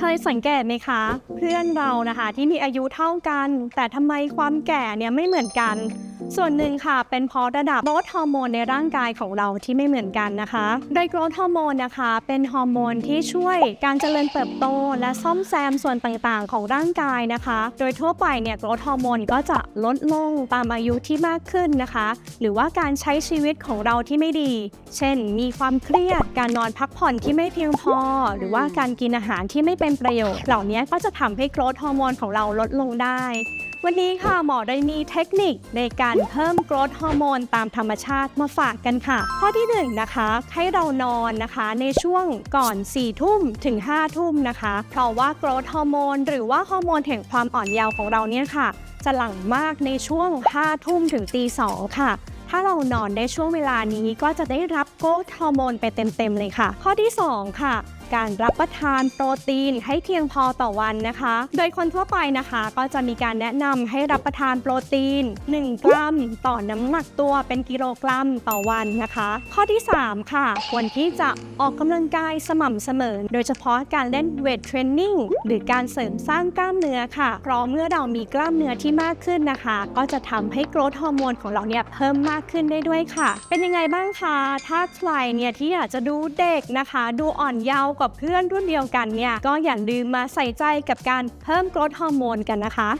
เคยสังเกตไหมคะ เพื่อนเรานะคะที่มีอายุเท่ากัน แต่ทำไมความแก่เนี่ยไม่เหมือนกัน ส่วนหนึ่งค่ะ เป็นเพราะระดับโกรทฮอร์โมนในร่างกายของเราที่ไม่เหมือนกันนะคะ โดยโกรทฮอร์โมนนะคะ เป็นฮอร์โมนที่ช่วยการเจริญเติบโต และซ่อมแซมส่วนต่างๆ ของร่างกายนะคะ โดยทั่วไปเนี่ยโกรทฮอร์โมนก็จะลดลงตามอายุที่มากขึ้นนะคะ หรือว่าการใช้ชีวิตของเราที่ไม่ดี เช่น มีความเครียด การนอนพักผ่อนที่ไม่เพียงพอ หรือว่าการกินอาหารที่ไม่เป็นประโยชน์ เหล่านี้ก็จะทำให้โกรทฮอร์โมนของเราลดลงได้ วันนี้ค่ะหมอได้มีเทคนิคในการเพิ่มกรทฮอร์โมนตามธรรมชาติมาฝากกันค่ะ ข้อที่1นงนะคะให้เรานอนนะคะในช่วงก่อน4ี่ทุ่มถึง5้าทุ่มนะคะ เพราะว่ากรทฮอร์โมนหรือว่าฮอร์โมนแห่งความอ่อนเยาว์ของเราเนี่ยค่ะ จะหลั่งมากในช่วง5้าทุ่มถึงตีสองค่ะถ้าเรานอนได้ช่วงเวลานี้ก็จะได้รับโกรทฮอร์โมนไปเต็มๆเลยค่ะ ข้อที่ 2 ค่ะ การรับประทานโปรตีนให้เพียงพอต่อวันนะคะ โดยคนทั่วไปนะคะ ก็จะมีการแนะนำให้รับประทานโปรตีน 1 กรัม ต่อน้ำหนักตัวเป็นกิโลกรัมต่อวันนะคะ ข้อที่ 3 ค่ะ ควรที่จะออกกำลังกายสม่ำเสมอ โดยเฉพาะการเล่นเวทเทรนนิ่งหรือการเสริมสร้างกล้ามเนื้อค่ะ เพราะเมื่อเรามีกล้ามเนื้อที่มากขึ้นนะคะ ก็จะทำให้โกรทฮอร์โมนของเราเนี่ยเพิ่มมากขึ้นได้ด้วยค่ะ เป็นยังไงบ้างคะ ถ้าใครเนี่ยที่อยากจะดูเด็กนะคะ ดูอ่อนเยาว์กับเพื่อนรุ่นเดียวกันเนี่ยก็อย่าลืมมาใส่ใจกับการเพิ่มกรดฮอร์โมนกันนะคะ